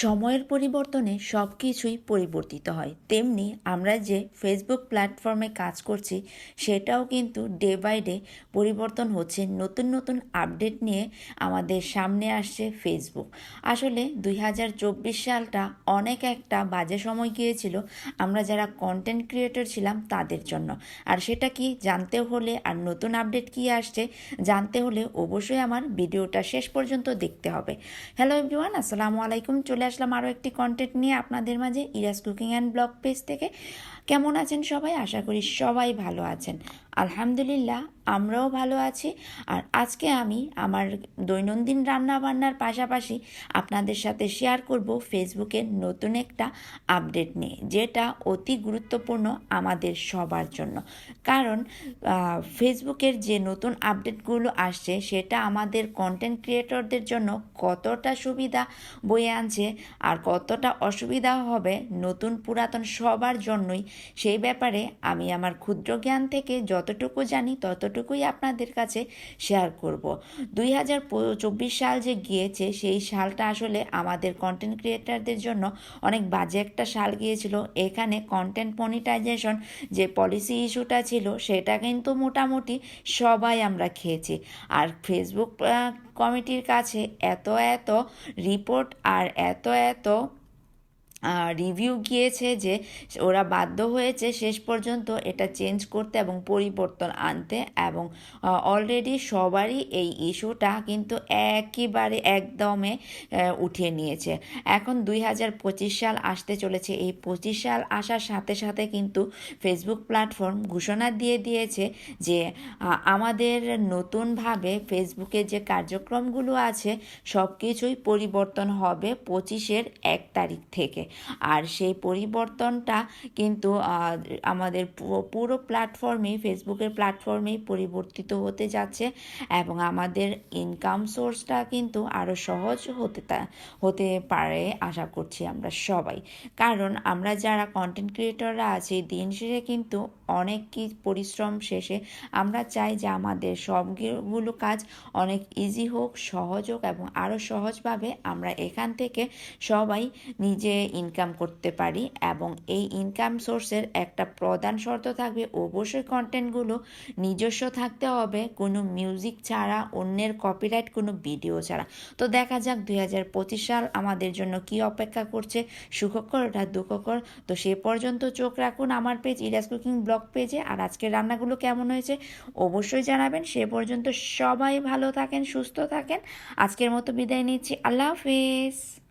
সময়ের পরিবর্তনে সব কিছুই পরিবর্তিত হয়। তেমনি আমরা যে ফেসবুক প্ল্যাটফর্মে কাজ করছি, সেটাও কিন্তু ডে বাই ডে পরিবর্তন হচ্ছে। নতুন নতুন আপডেট নিয়ে আমাদের সামনে আসছে ফেসবুক আসলে দুই হাজার চব্বিশ সালটা অনেক একটা বাজে সময় গিয়েছিল। আমরা যারা কন্টেন্ট ক্রিয়েটর ছিলাম তাদের জন্য। আর সেটা কি জানতে হলে আর নতুন আপডেট কি আসছে, জানতে হলে অবশ্যই আমার ভিডিওটা শেষ পর্যন্ত দেখতে হবে। হ্যালো এভরিওয়ান আসসালামু আলাইকুম, চলে আসলাম আরও একটি কন্টেন্ট নিয়ে আপনাদের মাঝে ইরাস কুকিং অ্যান্ড ব্লগ পেজ থেকে। কেমন আছেন সবাই? আশা করি সবাই ভালো আছেন। আলহামদুলিল্লাহ, আমরাও ভালো আছি। আর আজকে আমি আমার দৈনন্দিন রান্না বান্নার পাশাপাশি আপনাদের সাথে শেয়ার করব ফেসবুকের নতুন একটা আপডেট নিয়ে, যেটা অতি গুরুত্বপূর্ণ আমাদের সবার জন্য। কারণ ফেসবুকের যে নতুন আপডেটগুলো আসছে, সেটা আমাদের কন্টেন্ট ক্রিয়েটরদের জন্য কতটা সুবিধা বয়ে আনছে, আর কতটা অসুবিধা হবে নতুন পুরাতন সবার জন্যই সেই ব্যাপারে আমি আমার ক্ষুদ্র জ্ঞান থেকে যতটুকু জানি ততটুকুই আপনাদের কাছে শেয়ার করব। দুই হাজার চব্বিশ সাল যে গিয়েছে, সেই সালটা আসলে আমাদের কন্টেন্ট ক্রিয়েটারদের জন্য অনেক বাজে একটা সাল গিয়েছিল। এখানে কন্টেন্ট মনিটাইজেশন যে পলিসি ইস্যুটা ছিল, সেটা কিন্তু মোটামুটি সবাই আমরা খেয়েছি। আর ফেসবুক কমিটির কাছে এত এত রিপোর্ট আর এত এত রিভিউ গিয়েছে যে ওরা বাধ্য হয়েছে শেষ পর্যন্ত এটা চেঞ্জ করতে এবং পরিবর্তন আনতে এবং অলরেডি সবারই এই ইস্যুটা কিন্তু একেবারে একদমে উঠিয়ে নিয়েছে। এখন দুই হাজার পঁচিশ সাল আসতে চলেছে। এই পঁচিশ সাল আসার সাথে সাথে কিন্তু ফেসবুক প্ল্যাটফর্ম ঘোষণা দিয়ে দিয়েছে যে আমাদের নতুনভাবে ফেসবুকে যে কার্যক্রমগুলো আছে সব কিছুই পরিবর্তন হবে পঁচিশের এক তারিখ থেকে। আর সেই পরিবর্তনটা কিন্তু আমাদের পুরো প্ল্যাটফর্মেই ফেসবুকের প্ল্যাটফর্মেই পরিবর্তিত হতে যাচ্ছে এবং আমাদের ইনকাম সোর্সটা কিন্তু আরও সহজ হতে হতে পারে আশা করছি আমরা সবাই। কারণ আমরা যারা কন্টেন্ট ক্রিয়েটররা আছি, দিন শেষে কিন্তু অনেক কি পরিশ্রম শেষে আমরা চাই যে আমাদের সবগুলো কাজ অনেক ইজি হোক, সহজ হোক এবং আরও সহজভাবে আমরা এখান থেকে সবাই নিজে ইনকাম করতে পারি এবং এই ইনকাম সোর্সের একটা প্রধান শর্ত থাকবে, অবশ্যই কন্টেন্টগুলো নিজস্ব থাকতে হবে, কোনো মিউজিক ছাড়া, অন্যের কপিরাইট কোনো ভিডিও ছাড়া। তো দেখা যাক দুই হাজার পঁচিশ সাল আমাদের জন্য কি অপেক্ষা করছে, সুখকর ওটা দুঃখকর? তো সে পর্যন্ত চোখ রাখুন আমার পেজ ইরাস কুকিং ব্লগ পেজে আর আজকের রান্নাগুলো কেমন হয়েছে, অবশ্যই জানাবেন। সে পর্যন্ত সবাই ভালো থাকেন, সুস্থ থাকেন। আজকের মতো বিদায় নিচ্ছি। আল্লাহ হাফেজ।